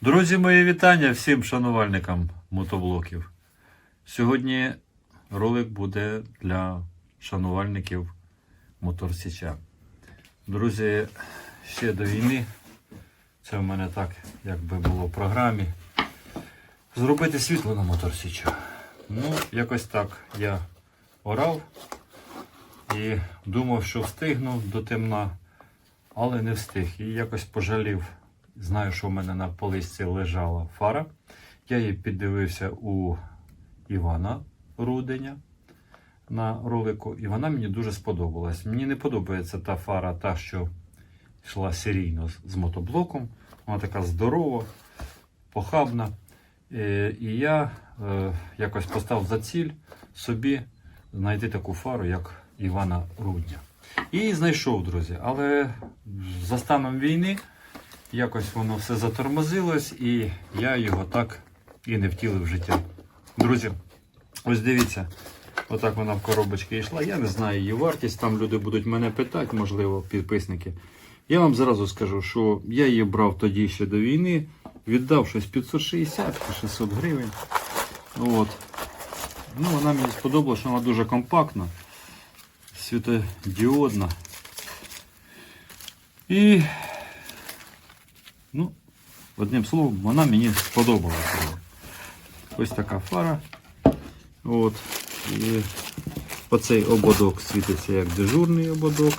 Друзі, мої вітання всім шанувальникам мотоблоків. Сьогодні ролик буде для шанувальників моторсіча. Друзі, ще до війни, це в мене так, як би було в програмі, зробити світло на моторсічу. Ну, якось так я орав і думав, що встигну до темна, але не встиг. І якось пожалів. Знаю, що в мене на поличці лежала фара. Я її піддивився у Івана Руденя на ролику, і вона мені дуже сподобалась. Мені не подобається та фара, та, що йшла серійно з- мотоблоком. Вона така здорова, похабна. Е, І я е, якось поставив за ціль собі знайти таку фару, як Івана Рудня. І знайшов, друзі. Але за станом війни якось воно все затормозилось, і я його так і не втілив в життя. Друзі, ось дивіться, отак вона в коробочці йшла. Я не знаю її вартість. Там люди будуть мене питати, можливо, підписники. Я вам зразу скажу, що я її брав тоді ще до війни, віддав щось 560-600 гривень. От. Ну, вона мені сподобалася, що вона дуже компактна, світодіодна. І, ну, одним словом, вона мені сподобалася. Ось така фара. От. І оцей ободок світиться як дежурний ободок,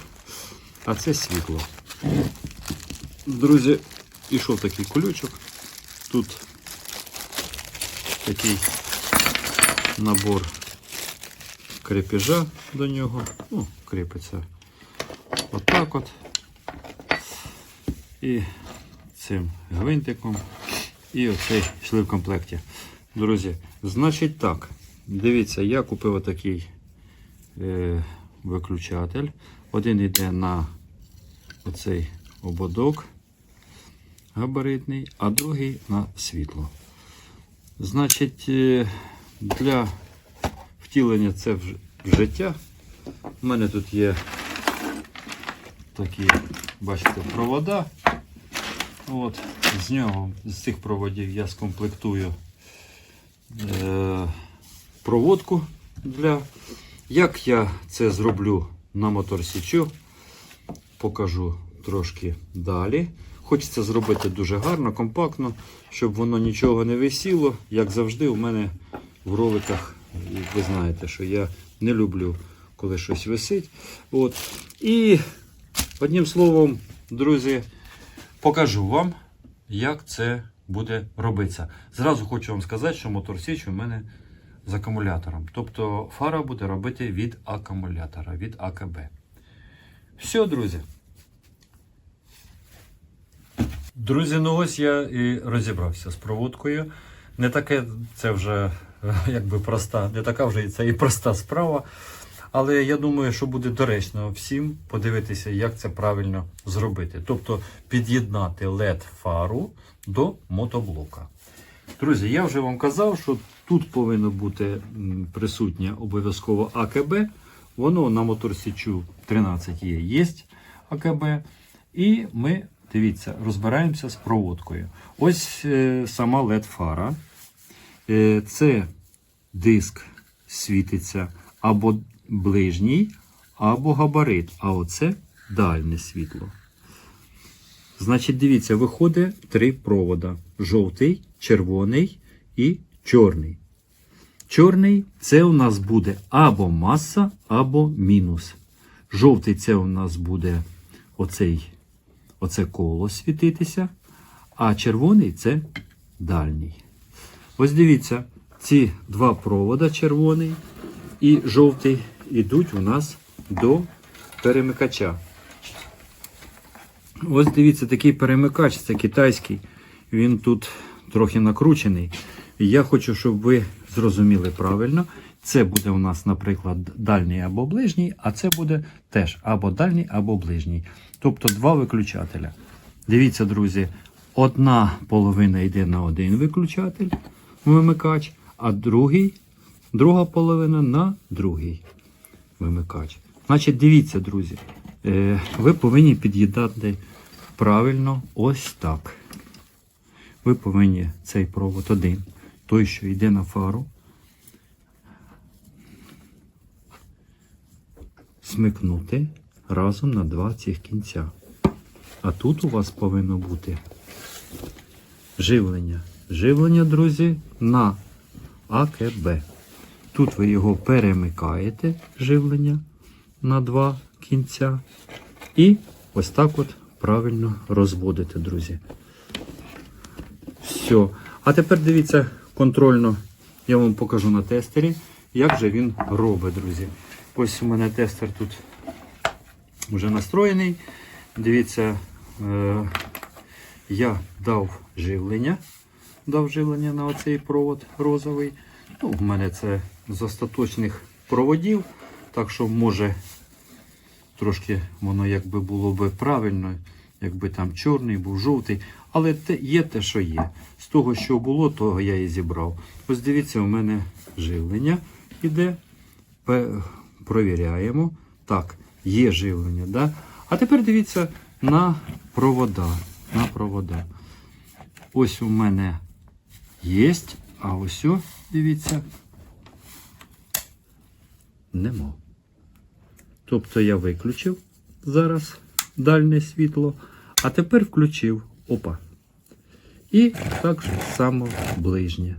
а це світло. Друзі, ішов такий колючок. Тут такий набор крепежа до нього. Ну, кріпиться отак от. І цим гвинтиком. І оцей йшли в комплекті. Друзі, значить так. Дивіться, я купив отакий е, виключатель. Один йде на оцей ободок габаритний, а другий на світло. Значить, е, для втілення це в життя. У мене тут є такі, бачите, провода. От, з нього, з цих проводів я скомплектую е, проводку для. Як я це зроблю на моторсічу, покажу трошки далі. Хочеться зробити дуже гарно, компактно, щоб воно нічого не висіло. Як завжди, у мене в роликах, ви знаєте, що я не люблю, коли щось висить. От. І одним словом, друзі, покажу вам, як це буде робитися. Зразу хочу вам сказати, що моторсіч у мене з акумулятором. Тобто фара буде робити від акумулятора, від АКБ. Все, друзі. Друзі, ну ось я і розібрався з проводкою. Не таке це вже е, якби проста, не така вже це і проста справа. Але я думаю, що буде доречно всім подивитися, як це правильно зробити. Тобто під'єднати LED-фару до мотоблока. Друзі, я вже вам казав, що тут повинно бути присутнє обов'язково АКБ. Воно на моторсічу 13 є, є АКБ. І ми, дивіться, розбираємося з проводкою. Ось е, сама LED-фара. Е, це диск світиться або ближній, або габарит. А оце дальнє світло. Значить, дивіться, виходить три провода: жовтий, червоний і чорний. Чорний це у нас буде або маса, або мінус. Жовтий це у нас буде оцей, оце коло світитися, а червоний це дальній. Ось дивіться, ці два провода, червоний і жовтий, йдуть у нас до перемикача. Ось дивіться, такий перемикач, це китайський. Він тут трохи накручений. Я хочу, щоб ви зрозуміли правильно. Це буде у нас, наприклад, дальній або ближній, а це буде теж або дальній, або ближній. Тобто два виключателя. Дивіться, друзі, одна половина йде на один виключатель, вимикач, а другий, друга половина на другий вимикач. Значить, дивіться, друзі, е, ви повинні під'їдати правильно ось так. ви повинні цей провод один, той, що йде на фару, смикнути разом на два цих кінця. А тут у вас повинно бути живлення. Живлення, друзі, на АКБ. Тут ви його перемикаєте, живлення на два кінця. І ось так от правильно розводите, друзі. Все. А тепер дивіться контрольно, я вам покажу на тестері, як же він робить, друзі. Ось у мене тестер тут вже настроєний. Дивіться, е, я дав живлення. Дав живлення на оцей провод розовий. Ну, в мене це з остаточних проводів, так що може трошки воно якби було би правильно, якби там чорний був жовтий. Але те, є те, що є. З того, що було, того я і зібрав. Ось дивіться, у мене живлення іде. Провіряємо. Так, є живлення. Да? А тепер дивіться на провода. На провода. Ось у мене є, а ось, дивіться, нема. Тобто я виключив зараз дальне світло, а тепер включив. Опа. І так само ближнє.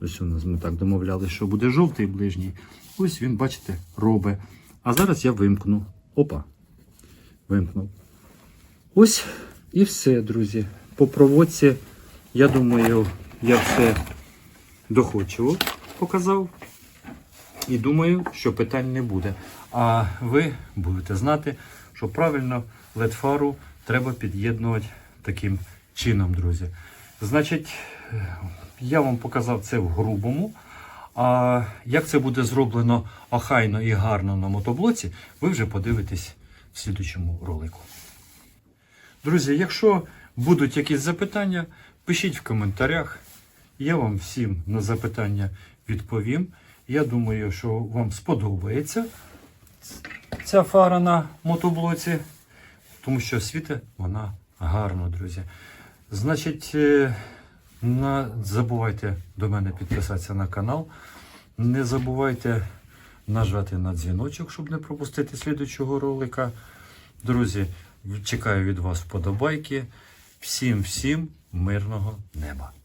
Ось у нас ми так домовлялися, що буде жовтий ближній. Ось він, бачите, робить. А зараз я вимкну. Опа. Вимкнув. Ось і все, друзі. По проводці, я думаю, я все доходчиво показав. І думаю, що питань не буде. А ви будете знати, що правильно LED-фару треба під'єднувати таким чином, друзі. Значить, я вам показав це в грубому. А як це буде зроблено охайно і гарно на мотоблоці, ви вже подивитесь в слідучому ролику. Друзі, якщо будуть якісь запитання, пишіть в коментарях. Я вам всім на запитання відповім. Я думаю, що вам сподобається ця фара на мотоблоці, тому що світить вона гарно, друзі. Значить, не забувайте до мене підписатися на канал. Не забувайте нажати на дзвіночок, щоб не пропустити слідучого ролика. Друзі, чекаю від вас вподобайки. Всім всім мирного неба!